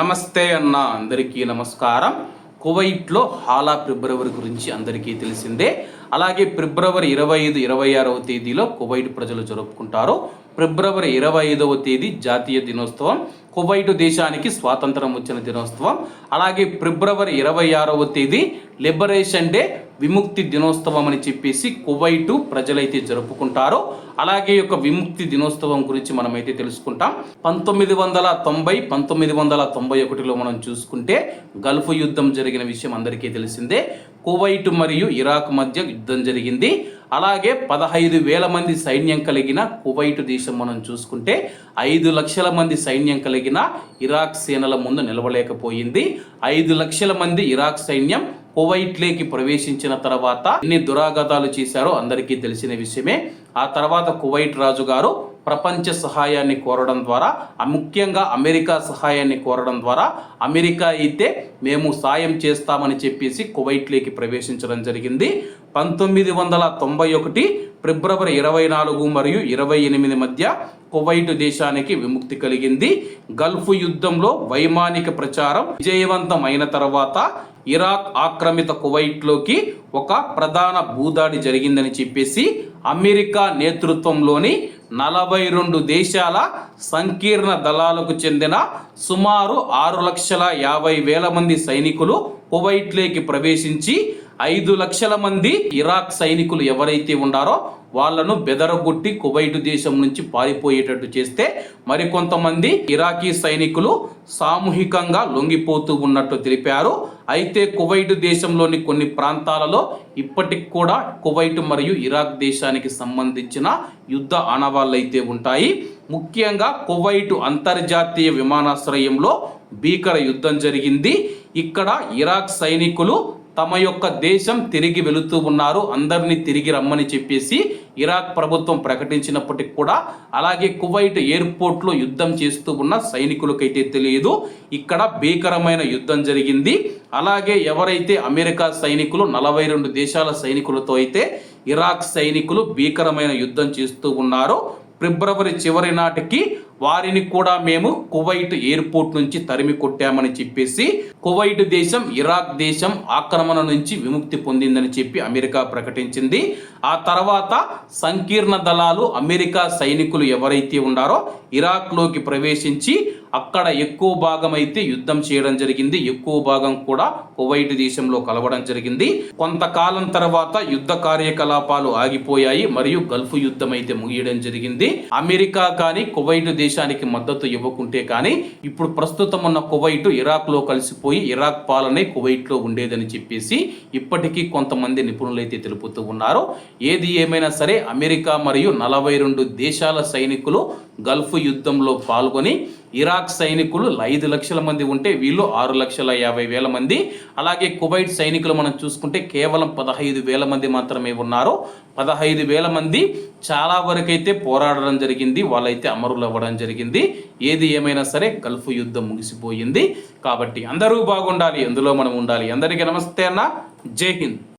నమస్తే అన్న అందరికీ నమస్కారం. కువైట్లో హాలా ఫిబ్రవరి గురించి అందరికీ తెలిసిందే. అలాగే ఫిబ్రవరి ఇరవై ఐదు ఇరవై ఆరవ తేదీలో కువైట్ ప్రజలు జరుపుకుంటారు. ఫిబ్రవరి ఇరవై ఐదవ తేదీ జాతీయ దినోత్సవం. కువైట్ దేశానికి స్వాతంత్రం వచ్చిన దినోత్సవం. అలాగే ఫిబ్రవరి ఇరవై ఆరవ తేదీ లిబరేషన్ డే విముక్తి దినోత్సవం అని చెప్పేసి కువైటు ప్రజలైతే జరుపుకుంటారు. అలాగే యొక్క విముక్తి దినోత్సవం గురించి మనమైతే తెలుసుకుంటాం. పంతొమ్మిది వందల తొంభై పంతొమ్మిది వందల తొంభై ఒకటిలో మనం చూసుకుంటే గల్ఫ్ యుద్ధం జరిగిన విషయం అందరికీ తెలిసిందే. కువైట్ మరియు ఇరాక్ మధ్య యుద్ధం జరిగింది. అలాగే పదహైదు వేల మంది సైన్యం కలిగిన కువైట్ దేశం మనం చూసుకుంటే ఐదు లక్షల మంది సైన్యం కలిగిన ఇరాక్ సేనల ముందు నిలవలేకపోయింది. ఐదు లక్షల మంది ఇరాక్ సైన్యం కువైట్లోకి ప్రవేశించిన తర్వాత ఎన్ని దురాగతాలు చేశారో అందరికీ తెలిసిన విషయమే. ఆ తర్వాత కువైట్ రాజు గారు ప్రపంచ సహాయాన్ని కోరడం ద్వారా ముఖ్యంగా అమెరికా సహాయాన్ని కోరడం ద్వారా అమెరికా అయితే మేము సాయం చేస్తామని చెప్పేసి కువైట్లోకి ప్రవేశించడం జరిగింది. పంతొమ్మిది వందల తొంభై ఒకటి ఫిబ్రవరి ఇరవై నాలుగు మరియు ఇరవై ఎనిమిది మధ్య కువైట్ దేశానికి విముక్తి కలిగింది. గల్ఫ్ యుద్ధంలో వైమానిక ప్రచారం విజయవంతం అయిన తర్వాత ఇరాక్ ఆక్రమిత కువైట్లోకి ఒక ప్రధాన భూదాడి జరిగిందని చెప్పేసి అమెరికా నేతృత్వంలోని నలభై రెండు దేశాల సంకీర్ణ దళాలకు చెందిన సుమారు ఆరు లక్షల యాభై వేల మంది సైనికులు కువైట్లోకి ప్రవేశించి ఐదు లక్షల మంది ఇరాక్ సైనికులు ఎవరైతే ఉన్నారో వాళ్ళను బెదరగొట్టి కువైట్ దేశం నుంచి పారిపోయేటట్టు చేస్తే మరికొంతమంది ఇరాకీ సైనికులు సామూహికంగా లొంగిపోతూ ఉన్నట్టు తెలిపారు. అయితే కువైట్ దేశంలోని కొన్ని ప్రాంతాలలో ఇప్పటికి కూడా కువైట్ మరియు ఇరాక్ దేశానికి సంబంధించిన యుద్ధ ఆనవాళ్ళైతే ఉంటాయి. ముఖ్యంగా కువైట్ అంతర్జాతీయ విమానాశ్రయంలో భీకర యుద్ధం జరిగింది. ఇక్కడ ఇరాక్ సైనికులు తమ యొక్క దేశం తిరిగి వెళుతూ ఉన్నారు. అందరినీ తిరిగి రమ్మని చెప్పేసి ఇరాక్ ప్రభుత్వం ప్రకటించినప్పటికి కూడా అలాగే కువైట్ ఎయిర్పోర్ట్లో యుద్ధం చేస్తూ ఉన్న సైనికులకైతే తెలియదు. ఇక్కడ భీకరమైన యుద్ధం జరిగింది. అలాగే ఎవరైతే అమెరికా సైనికులు నలభై రెండు దేశాల సైనికులతో అయితే ఇరాక్ సైనికులు భీకరమైన యుద్ధం చేస్తూ ఉన్నారో. ఫిబ్రవరి చివరి నాటికి వారిని కూడా మేము కువైట్ ఎయిర్పోర్ట్ నుంచి తరిమి కొట్టామని చెప్పేసి కువైట్ దేశం ఇరాక్ దేశం ఆక్రమణ నుంచి విముక్తి పొందిందని చెప్పి అమెరికా ప్రకటించింది. ఆ తర్వాత సంకీర్ణ దళాలు అమెరికా సైనికులు ఎవరైతే ఉన్నారో ఇరాక్లోకి ప్రవేశించి అక్కడ ఎక్కువ భాగం అయితే యుద్ధం చేయడం జరిగింది. ఎక్కువ భాగం కూడా కువైట్ దేశంలో కలవడం జరిగింది. కొంతకాలం తర్వాత యుద్ధ కార్యకలాపాలు ఆగిపోయాయి. మరియు గల్ఫ్ యుద్ధం అయితే ముగియడం జరిగింది. అమెరికా కానీ కువైట్ దేశం దేశానికి మద్దతు ఇవ్వకుంటే కానీ ఇప్పుడు ప్రస్తుతం ఉన్న కువైట్ ఇరాక్లో కలిసిపోయి ఇరాక్ పాలనే కువైట్లో ఉండేదని చెప్పేసి ఇప్పటికీ కొంతమంది నిపుణులు అయితే తెలుపుతూ ఉన్నారు. ఏది ఏమైనా సరే అమెరికా మరియు నలభై రెండు దేశాల సైనికులు గల్ఫ్ యుద్ధంలో పాల్గొని ఇరాక్ సైనికులు ఐదు లక్షల మంది ఉంటే వీళ్ళు ఆరు లక్షల యాభై వేల మంది. అలాగే కువైట్ సైనికులు మనం చూసుకుంటే కేవలం పదహైదు వేల మంది మాత్రమే ఉన్నారు. పదహైదు వేల మంది చాలా వరకైతే పోరాడడం జరిగింది. వాళ్ళైతే అమరులు అవ్వడం జరిగింది. ఏది ఏమైనా సరే గల్ఫ్ యుద్ధం ముగిసిపోయింది. కాబట్టి అందరూ బాగుండాలి. అందులో మనం ఉండాలి. అందరికీ నమస్తే అన్న. జై హింద్.